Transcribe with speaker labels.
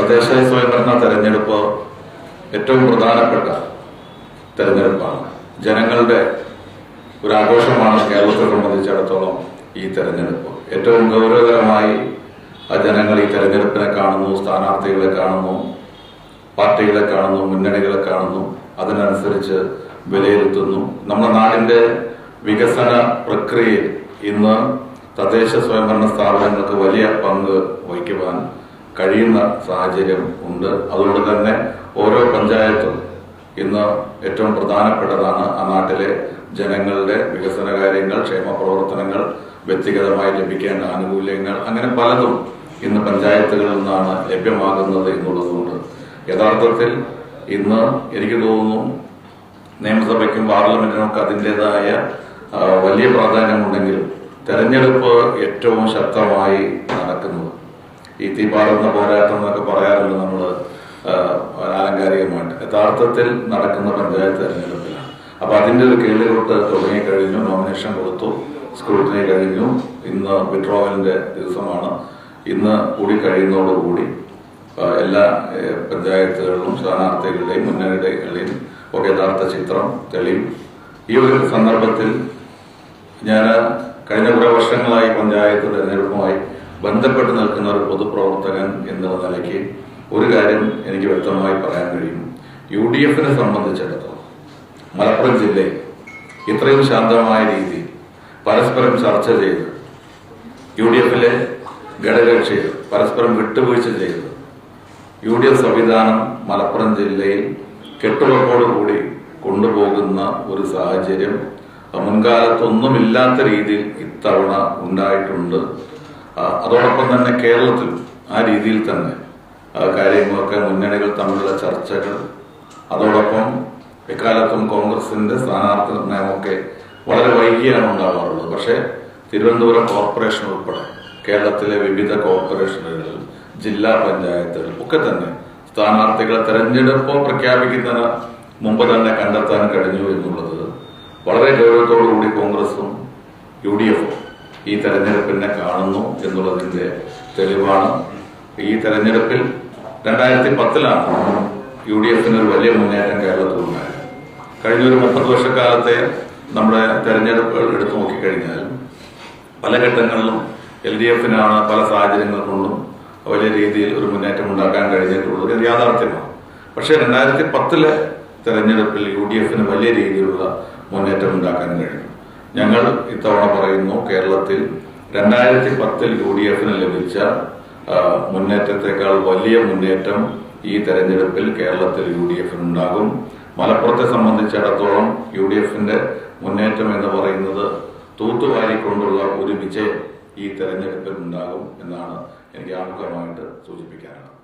Speaker 1: തദ്ദേശ സ്വയംഭരണ തെരഞ്ഞെടുപ്പ് ഏറ്റവും പ്രധാനപ്പെട്ട തെരഞ്ഞെടുപ്പാണ്. ജനങ്ങളുടെ ഒരു ആഘോഷമാണ് കേരളത്തെ സംബന്ധിച്ചിടത്തോളം ഈ തെരഞ്ഞെടുപ്പ്. ഏറ്റവും ഗൗരവകരമായി ആ ജനങ്ങൾ ഈ തെരഞ്ഞെടുപ്പിനെ കാണുന്നു സ്ഥാനാർത്ഥികളെ കാണുന്നു പാർട്ടികളെ കാണുന്നു മുന്നണികളെ കാണുന്നു അതിനനുസരിച്ച് വിലയിരുത്തുന്നു. നമ്മുടെ നാടിന്റെ വികസന പ്രക്രിയയിൽ ഇന്ന് തദ്ദേശ സ്വയംഭരണ സ്ഥാപനങ്ങൾക്ക് വലിയ പങ്ക് കഴിയുന്ന സാഹചര്യം ഉണ്ട്. അതുകൊണ്ട് തന്നെ ഓരോ പഞ്ചായത്തും ഇന്ന് ഏറ്റവും പ്രധാനപ്പെട്ടതാണ് ആ നാട്ടിലെ ജനങ്ങളുടെ വികസന കാര്യങ്ങൾ ക്ഷേമ പ്രവർത്തനങ്ങൾ വ്യക്തിഗതമായി ലഭിക്കേണ്ട ആനുകൂല്യങ്ങൾ അങ്ങനെ പലതും ഇന്ന് പഞ്ചായത്തുകളിൽ നിന്നാണ് ലഭ്യമാകുന്നത് എന്നുള്ളതുകൊണ്ട്. യഥാർത്ഥത്തിൽ ഇന്ന് എനിക്ക് തോന്നുന്നു നിയമസഭയ്ക്കും പാർലമെന്റിനും ഒക്കെ അതിന്റെതായ വലിയ പ്രാധാന്യമുണ്ടെങ്കിലും തെരഞ്ഞെടുപ്പ് ഏറ്റവും ശക്തമായി നടക്കുന്നത് ഈ തീപാറുന്ന പോരാട്ടം എന്നൊക്കെ പറയാറുണ്ട് നമ്മൾ ആലങ്കാരികമായിട്ട് യഥാർത്ഥത്തിൽ നടക്കുന്ന പഞ്ചായത്ത് തെരഞ്ഞെടുപ്പിലാണ്. അപ്പൊ അതിന്റെ ഒരു കേളികൊട്ട് തുടങ്ങിക്കഴിഞ്ഞു നോമിനേഷൻ കൊടുത്തു സ്ക്രൂട്ടിനി കഴിഞ്ഞു. ഇന്ന് വിഡ്രോവലിന്റെ ദിവസമാണ്. ഇന്ന് കൂടി കഴിയുന്നതോടുകൂടി എല്ലാ പഞ്ചായത്തുകളിലും സ്ഥാനാർത്ഥികളുടെയും മുന്നണികളുടെയും ഒക്കെ യഥാർത്ഥ ചിത്രം തെളിയും. ഈ ഒരു സന്ദർഭത്തിൽ ഞാൻ കഴിഞ്ഞ കുറെ വർഷങ്ങളായി പഞ്ചായത്ത് തെരഞ്ഞെടുപ്പുമായി ബന്ധപ്പെട്ട് നിൽക്കുന്ന ഒരു പൊതുപ്രവർത്തകൻ എന്നുള്ള നിലയ്ക്ക് ഒരു കാര്യം എനിക്ക് വ്യക്തമായി പറയാൻ കഴിയും. യു ഡി എഫിനെ സംബന്ധിച്ചിടത്തോളം മലപ്പുറം ജില്ലയിൽ ഇത്രയും ശാന്തമായ രീതിയിൽ പരസ്പരം ചർച്ച ചെയ്ത് യു ഡി എഫിലെ ഘടകകക്ഷികൾ പരസ്പരം വിട്ടുവീഴ്ച ചെയ്ത് യു ഡി എഫ് സംവിധാനം മലപ്പുറം ജില്ലയിൽ കെട്ടുറപ്പോടുകൂടി കൊണ്ടുപോകുന്ന ഒരു സാഹചര്യം മുൻകാലത്തൊന്നുമില്ലാത്ത രീതിയിൽ ഇത്തവണ ഉണ്ടായിട്ടുണ്ട്. അതോടൊപ്പം തന്നെ കേരളത്തിൽ ആ രീതിയിൽ തന്നെ കാര്യങ്ങളൊക്കെ മുന്നണികൾ തമ്മിലുള്ള ചർച്ചകൾ അതോടൊപ്പം എക്കാലത്തും കോൺഗ്രസിന്റെ സ്ഥാനാർത്ഥി നിർണയമൊക്കെ വളരെ വൈകിയാണ് ഉണ്ടാവാറുള്ളത്. പക്ഷേ തിരുവനന്തപുരം കോർപ്പറേഷൻ ഉൾപ്പെടെ കേരളത്തിലെ വിവിധ കോർപ്പറേഷനുകൾ ജില്ലാ പഞ്ചായത്തുകൾ ഒക്കെ തന്നെ സ്ഥാനാർത്ഥികളെ തെരഞ്ഞെടുപ്പ് പ്രഖ്യാപിക്കുന്നതിന് മുമ്പ് തന്നെ കണ്ടെത്താൻ കഴിഞ്ഞു എന്നുള്ളത് വളരെ ഗൗരവത്തോടുകൂടി കോൺഗ്രസും യു ഡി എഫും ഈ തെരഞ്ഞെടുപ്പിനെ കാണുന്നു എന്നുള്ളതിന്റെ തെളിവാണ്. ഈ തെരഞ്ഞെടുപ്പിൽ രണ്ടായിരത്തി പത്തിലാണ് യു ഡി എഫിന് ഒരു വലിയ മുന്നേറ്റം കേരളത്തിൽ ഉണ്ടായത് കഴിഞ്ഞ ഒരു മുപ്പത് വർഷക്കാലത്തെ നമ്മുടെ തെരഞ്ഞെടുപ്പുകൾ എടുത്തു നോക്കിക്കഴിഞ്ഞാൽ പല ഘട്ടങ്ങളിലും എൽ ഡി എഫിനാണ് പല സാഹചര്യങ്ങൾ കൊണ്ടും വലിയ രീതിയിൽ ഒരു മുന്നേറ്റം ഉണ്ടാക്കാൻ കഴിഞ്ഞിട്ടുള്ളത് ഒരു യാഥാർത്ഥ്യമാണ്. പക്ഷേ രണ്ടായിരത്തി പത്തിലെ തെരഞ്ഞെടുപ്പിൽ യു ഡി എഫിന് വലിയ രീതിയിലുള്ള മുന്നേറ്റം ഉണ്ടാക്കാൻ കഴിഞ്ഞു. ഞങ്ങൾ ഇത്തവണ പറയുന്നു കേരളത്തിൽ രണ്ടായിരത്തി പത്തിൽ യു ഡി എഫിന് ലഭിച്ച മുന്നേറ്റത്തെക്കാൾ വലിയ മുന്നേറ്റം ഈ തെരഞ്ഞെടുപ്പിൽ കേരളത്തിൽ യു ഡി എഫിന് ഉണ്ടാകും മലപ്പുറത്തെ സംബന്ധിച്ചിടത്തോളം യു ഡി എഫിന്റെ മുന്നേറ്റം എന്ന് പറയുന്നത് തൂത്തുവാരിക്കൊണ്ടുള്ള ഒരു വിജയം ഈ തെരഞ്ഞെടുപ്പിൽ ഉണ്ടാകും എന്നാണ് എനിക്ക് ആമുഖമായിട്ട് സൂചിപ്പിക്കാനുള്ളത്.